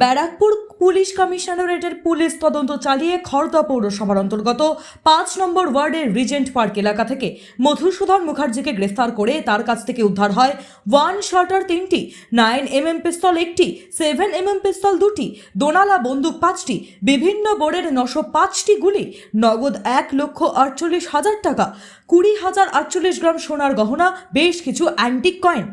Barrackpore police কমিশনারেটের police তদন্ত চালিয়ে খড়দা পৌরসভার অন্তর্গত পাঁচ নম্বর ওয়ার্ডের রিজেন্ট পার্ক এলাকা থেকে মধুসূদন মুখার্জিকে গ্রেফতার করে তার কাছ থেকে উদ্ধার হয় ওয়ান শটার তিনটি, নাইন এম এম পিস্তল একটি, সেভেন এম এম পিস্তল দুটি, দোনালা বন্দুক পাঁচটি, বিভিন্ন বোর্ডের নশো পাঁচটি গুলি, নগদ এক লক্ষ আটচল্লিশ হাজার টাকা, কুড়ি হাজার আটচল্লিশ গ্রাম সোনার গহনা, বেশ কিছু অ্যান্টিক কয়েন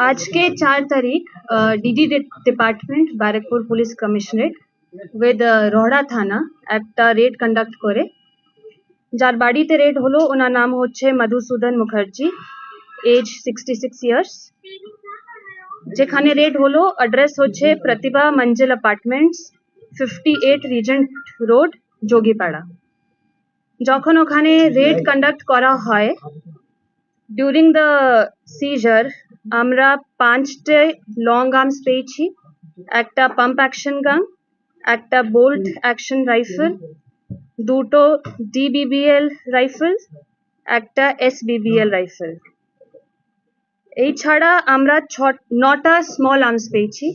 आज के चार तारीख DD department Barrackpore police commissionerate with Rohra থানা একটা রেড কন্ডাক্ট করে যার বাড়িতে রেড হলো ওনার নাম হচ্ছে Madhusudan Mukherjee Age sixty six years যেখানে রেড হলো অ্যাড্রেস হচ্ছে Pratibha Manzil apartments fifty eight Regent road যোগীপাড়া যখন ওখানে রেড কন্ডাক্ট করা হয় ডিউরিং দ্য সিজার আমরা পাঁচটে লং আর্মস পেয়েছি, একটা পাম্প অ্যাকশন গান একটা বোল্ট অ্যাকশন রাইফেল দুটো ডিবিবিএল রাইফেল একটা এসবিবিএল রাইফেল এই ছাড়া আমরা ছ, নটা স্মল আর্মস পেয়েছি।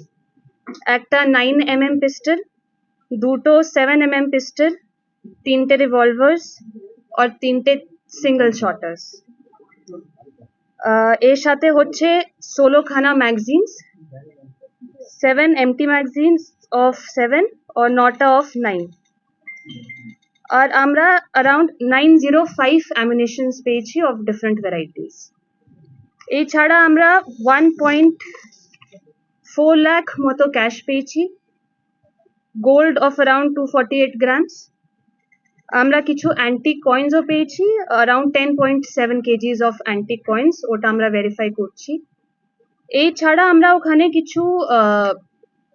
একটা নাইন এম এম পিস্টল দুটো সেভেন এম এম পিস্টল তিনটে রিভলভার্স আর তিনটে সিঙ্গল শটার্স এর সাথে হচ্ছে ষোলোখানা magazines seven empty magazines of seven ও নটা অফ নাইন আর আমরা around nine zero five ammunitions পেয়েছি অফ ডিফারেন্ট ভ্যারাইটিস এছাড়া আমরা ওয়ান পয়েন্ট ফোর লাখ মতো ক্যাশ পেয়েছি। Gold of around two forty eight grams আমরা কিছু অ্যান্টিক কয়েন্সও পেয়েছি around ten point seven KGs of antique coins ওটা আমরা ভেরিফাই করছি। এছাড়া আমরা ওখানে কিছু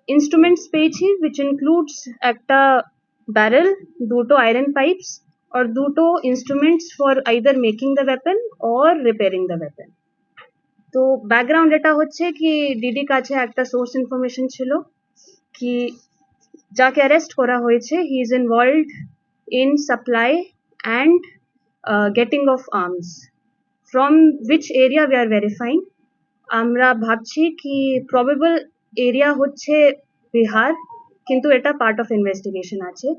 ইনস্ট্রুমেন্টস পেয়েছি উইচ ইনক্লুডস একটা ব্যারেল দুটো আয়রন পাইপস আর দুটো instruments for either making the weapon or repairing the weapon তো ব্যাকগ্রাউন্ড এটা হচ্ছে কি ডিডি কাছে একটা সোর্স ইনফরমেশন ছিল কি যাকে অ্যারেস্ট করা হয়েছে he is involved supply and uh, getting of arms. From which area we are verifying? আমরা ভাবছি কি প্রবেবল এরিয়া হচ্ছে বিহার কিন্তু এটা পার্ট অফ ইনভেস্টিগেশন আছে।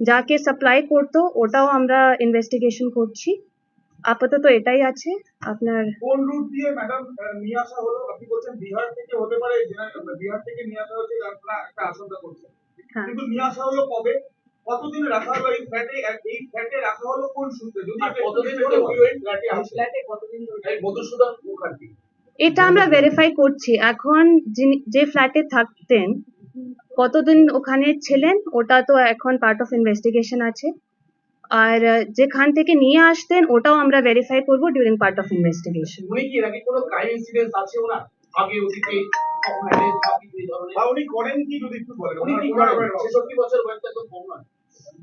যাকে সাপ্লাই করতো ওটাও আমরা ইনভেস্টিগেশন করছি। আপাতত এটাই আছে। আপনার কোন রুট দিয়ে ম্যাডাম নিয়ে আসা হলো? আপনি বলছেন বিহার থেকে হতে পারে জেনারেল বিহার থেকে নিয়ে আসা হচ্ছে আপনারা একটা আশঙ্কা করছেন। হ্যাঁ। কিন্তু নিয়ে আসা হলো কবে? কতদিন রাখা হলো এই ফ্ল্যাটে এই ফ্ল্যাটে রাখা হলো কোন সূত্রে? যদি কতদিন ধরে বলবেন। ফ্ল্যাটে আছে? ফ্ল্যাটে কতদিন ধরে? এই মধুসূদন মুখার্জি এটা আমরা ভেরিফাই করছি। এখন যিনি- যে ফ্ল্যাটে থাকতেন কতদিন ওখানে ছিলেন? ওটা তো এখন পার্ট অফ ইনভেস্টিগেশন আছে। আর যেখান থেকে নিয়ে আসতেন ওটাও আমরা ভেরিফাই করব ডিউরিং পার্ট অফ ইনভেস্টিগেশন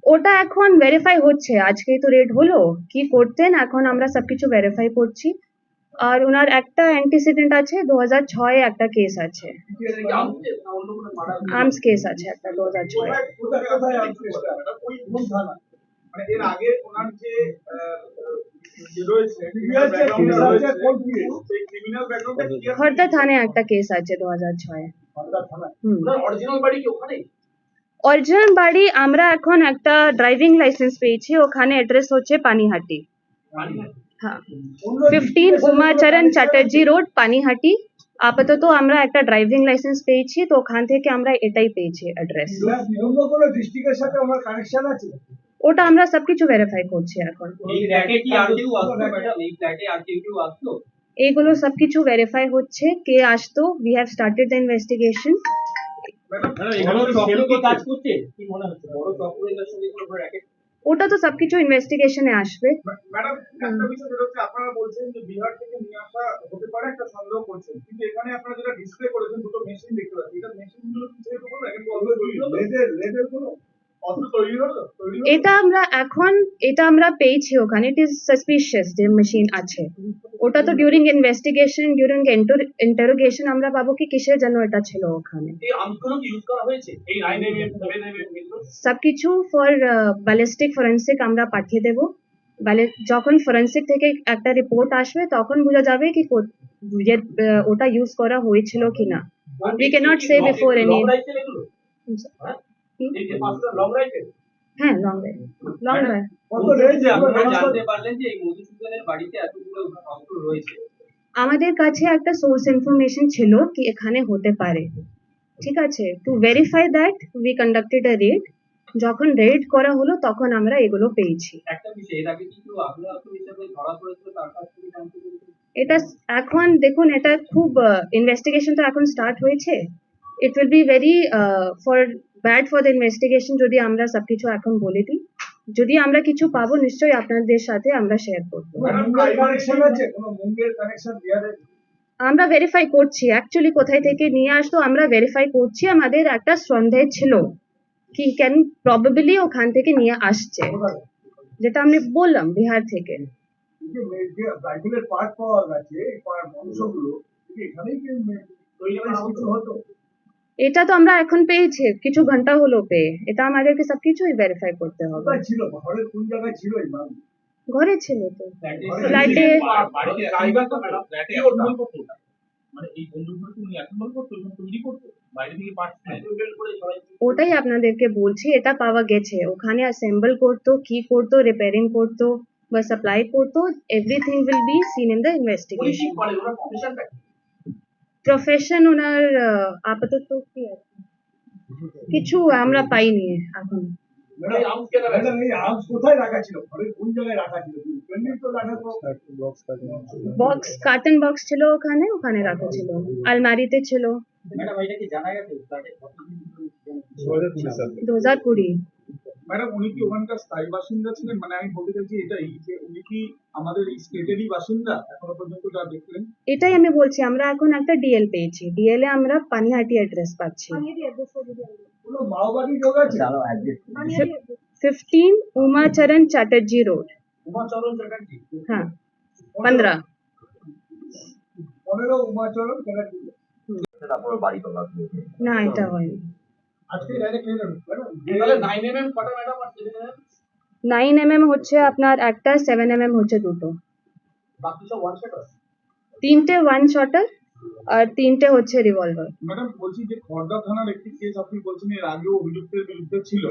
ওটা এখন ভেরিফাই হচ্ছে। আজকেই তো রেড হলো। কি করতেন? এখন আমরা সবকিছু ভেরিফাই করছি। আর ওনার একটা অ্যান্টিসিডেন্ট আছে দু হাজার ছয় একটা কেস আছে। আর্মস কেস আছে একটা দু হাজার ছয় মানে এর আগে ওনার যে আহ, যে রয়েছে Criminal যে- background টা criminal যে রয়েছে, কোন দিয়ে? সেই ক্রিমিনাল ব্যাকগ্রাউন্ডটা কি আছে? খর্দা থানায় একটা কেস আছে দু হাজার ছয়। অরিজিনাল বাড়ি কি ওখানে অরিজিনাল বাড়ি আমরা এখন একটা ড্রাইভিং লাইসেন্স পেয়েছি ওখানে অ্যাড্রেস হচ্ছে পানিহাটি। হ্যাঁ। Fifteen Umacharan Chatterjee road Panihati. আপাতত আমরা একটা ড্রাইভিং লাইসেন্স পেয়েছি তো ওখান থেকে আমরা এটাই পেয়েছি অ্যাড্রেস কোনো ডিস্ট্রিক্টের সাথে আমার কানেকশন আছে। ওটা আমরা সবকিছু ভেরিফাই করছি এখন। এই ফ্ল্যাটে কি আর কেউ আসতো ম্যাডাম এই ফ্ল্যাটে আর কেউ কেউ আসতো এইগুলো সবকিছু ভেরিফাই হচ্ছে কে আসতো? We have started the investigation মনে ওটা তো সবকিছু ইনভেস্টিগেশনে আসবে। ম্যাডাম একটা বিষয় যেটা হচ্ছে আপনারা বলছেন যে বিহার থেকে নিয়ে আসা হতে পারে একটা সন্দেহ করছেন কিন্তু এখানে আপনারা যেটা ডিসপ্লে করেছেন দুটো মেশিন দেখতে পাচ্ছি। এটা মেশিনগুলো কি সেরকম হলো? কিন্তু অস্ত্র তৈরি এটা আমরা এখন এটা আমরা পেয়েছি ওখানে। ইট ইজ সাসপিশিয়াস যে মেশিন আছে। ওটা তো ডিউরিং ইনভেস্টিগেশন ডিউরিং ইন্টারোগেশন আমরা পাবো কি কিসের জন্য এটা ছিল ওখানে। সবকিছু ফর ব্যালিস্টিক ফরেন্সিক আমরা পাঠিয়ে দেব। যখন ফরেন্সিক থেকে একটা রিপোর্ট আসবে তখন বোঝা যাবে কি ওটা ইউজ করা হয়েছিল কিনা। We cannot say before any- হ্যাঁ লং হ্যাঁ। লং লং কত রেঞ্জ আপনারা জানতে পারলেন যে এই মধুসূদনের বাড়িতে এতগুলো অস্ত্র রয়েছে। আমাদের কাছে একটা সোর্স ইনফরমেশন ছিল কি এখানে হতে পারে। ঠিক আছে? To verify that we conducted a raid যখন রেড করা হলো তখন আমরা এগুলো পেয়েছি। এটা এখন দেখুন এটা খুব ইনভেস্টিগেশন তো এখন স্টার্ট হয়েছে। It will be very for bad for the investigation যদি আমরা সবকিছু এখন বলে দিই। যদি আমরা কিছু পাবো নিশ্চয়ই আপনাদের সাথে আমরা শেয়ার করব। মুঙ্গের কানেকশন আছে? কোনো মুঙ্গের কানেকশন বিহারে আমরা ভেরিফাই করছি। অ্যাকচুয়ালি কোথায় থেকে নিয়ে আসতো আমরা ভেরিফাই করছি। আমাদের একটা সন্দেহ ছিল কি ক্যান প্রবাবলি ওখান থেকে নিয়ে আসছে। যেটা আমি বললাম বিহার থেকে। রাইফেলের পার্ট পাওয়া গেছে এখানেই কিছু হতো। এটা তো আমরা এখন পেয়েছি কিছু ঘণ্টা হলো পেয়ে। এটা আমাদেরকে সবকিছুই ভেরিফাই করতে হবে। ঘরে ছিল তো। ফ্ল্যাটে। মানে ওটাই আপনাদেরকে বলছি এটা পাওয়া গেছে। ওখানে অ্যাসেম্বল করতো কি করতো রিপেয়ারিং করতো বা সাপ্লাই করতো everything will be seen in the investigation করে ওনার প্রফেশনটা কি প্রফেশন ওনার আপাতত কি আছে কিছু আমরা পাইনি এখন। বক্স কার্টন বক্স ছিল? ওখানে ওখানে রাখা ছিল। আলমারিতে ছিল। দু হাজার কুড়ি। ম্যাডাম উনি কি ওখানকার স্থায়ী বাসিন্দা ছিলেন? মানে আমি বলতে চাইছি এটাই যে উনি কি আমাদের এই স্টেটেরই বাসিন্দা? এখনও পর্যন্ত যা দেখলেন। এটাই আমি বলছি আমরা এখন একটা ডিএল পেয়েছি। ডিএল এ আমরা পানিহাটি অ্যাড্রেস পাচ্ছি। কোনো মাওবাদী যোগ আছে? Fifteen Umacharan Chatterjee road Umacharan Chatterjee? হ্যাঁ। পনেরো পনেরো। উমাচরণ ক্যারাটি না এটা হয়নি। নাইন এম এম হচ্ছে আপনার একটা সেভেন এম এম হচ্ছে দুটো। বাকি সব ওয়ান শটার তিনটে ওয়ান শটার আর তিনটে হচ্ছে রিভলভার ম্যাডাম বলছি যে খড়দা থানার একটি কেস আপনি বলছেন এর আগেও অভিযুক্তের বিরুদ্ধে ছিল।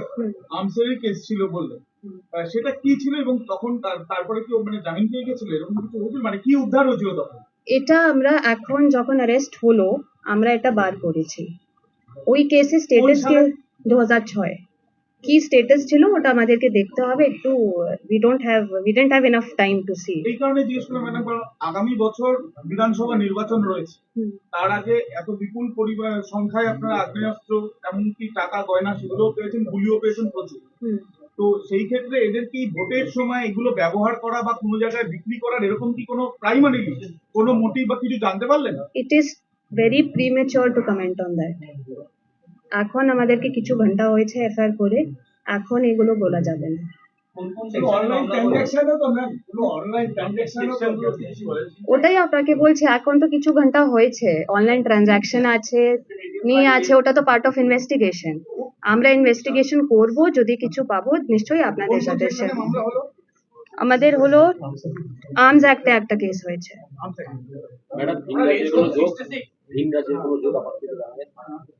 কেস ছিল বললেন। সেটা কি ছিল এবং তখন তারপরে কি মানে জামিন পেয়ে গেছিল? এরকম কিছু হয়েছিল? মানে কি উদ্ধার হয়েছিল তখন? এটা আমরা এখন যখন অ্যারেস্ট হলো আমরা এটা বার করেছি। ওই কেসে স্টেটাস? দু হাজার ছয়। কি স্টেটাস ছিল ওটা আমাদেরকে দেখতে হবে একটু we don't have we don't have enough time to see এই কারণে জিজ্ঞেস করলাম ম্যাডাম আগামী বছর বিধানসভা নির্বাচন রয়েছে। তার আগে এত বিপুল পরিমাণ সংখ্যায় আপনারা আগ্নেয়াস্ত্র এমনকি টাকা গয়না সেগুলোও পেয়েছেন গুলিও পেয়েছেন প্রচুর। তো সেই ক্ষেত্রে এদের কি ভোটের সময় এগুলো ব্যবহার করা বা কোনো জায়গায় বিক্রি করার এরকম কি কোনো প্রাইমারি কোনো মোটিভ বা কিছু জানতে পারলেন? It is very premature to comment on that এখন আমাদেরকে কিছু ঘণ্টা হয়েছে এফআইআর করে এখন এগুলো বলা যাবে না। ওটাই আপনাকে বলছি এখন তো কিছু ঘণ্টা হয়েছে অনলাইন ট্রানজাকশন আছে নিয়ে আছে ওটা তো পার্ট অফ ইনভেস্টিগেশন আমরা ইনভেস্টিগেশন করব যদি কিছু পাবো নিশ্চয়ই আপনাদের সাথে হলো? আমাদের হলো আর্মস অ্যাক্টে একটা কেস হয়েছে। ম্যাডাম ভিন রাজ্যের কোনো যোগ আপাতত জানা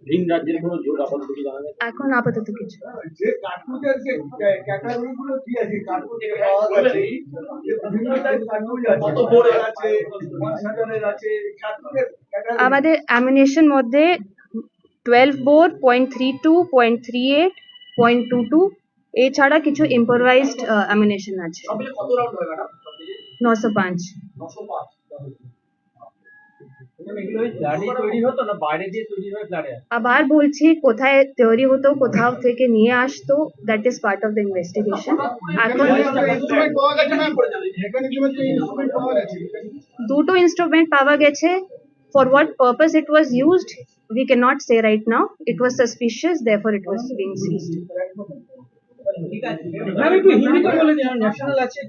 ভিন রাজ্যের কোনো যোগ আপাতত জানা এখন আপাতত কিছু যে কার্তুজের যে ক্যাটাগরি কি আছে? কার্তুজ পাওয়া গেছে বিভিন্ন টাইপ কার্তুজ আছে কত বড় আছে ওয়ান আছে কার্তুজের আমাদের অ্যামিনেশন মধ্যে twelve bore point three two point three eight point two two এছাড়া কিছু ইম্প্রোভাইজড অ্যামিনেশন আছে। হয় ম্যাডাম? নশো পাঁচ। আবার বলছি কোথায় তৈরি হতো কোথাও থেকে নিয়ে আসতো that is part of the investigation এখন দুটো ইনস্ট্রুমেন্ট পাওয়া গেছে। For what purpose it was used we cannot say right now. It was suspicious therefore it was being seized. ঠিক আছে একটু হিন্দিতে বলে দিন ন্যাশনাল আছে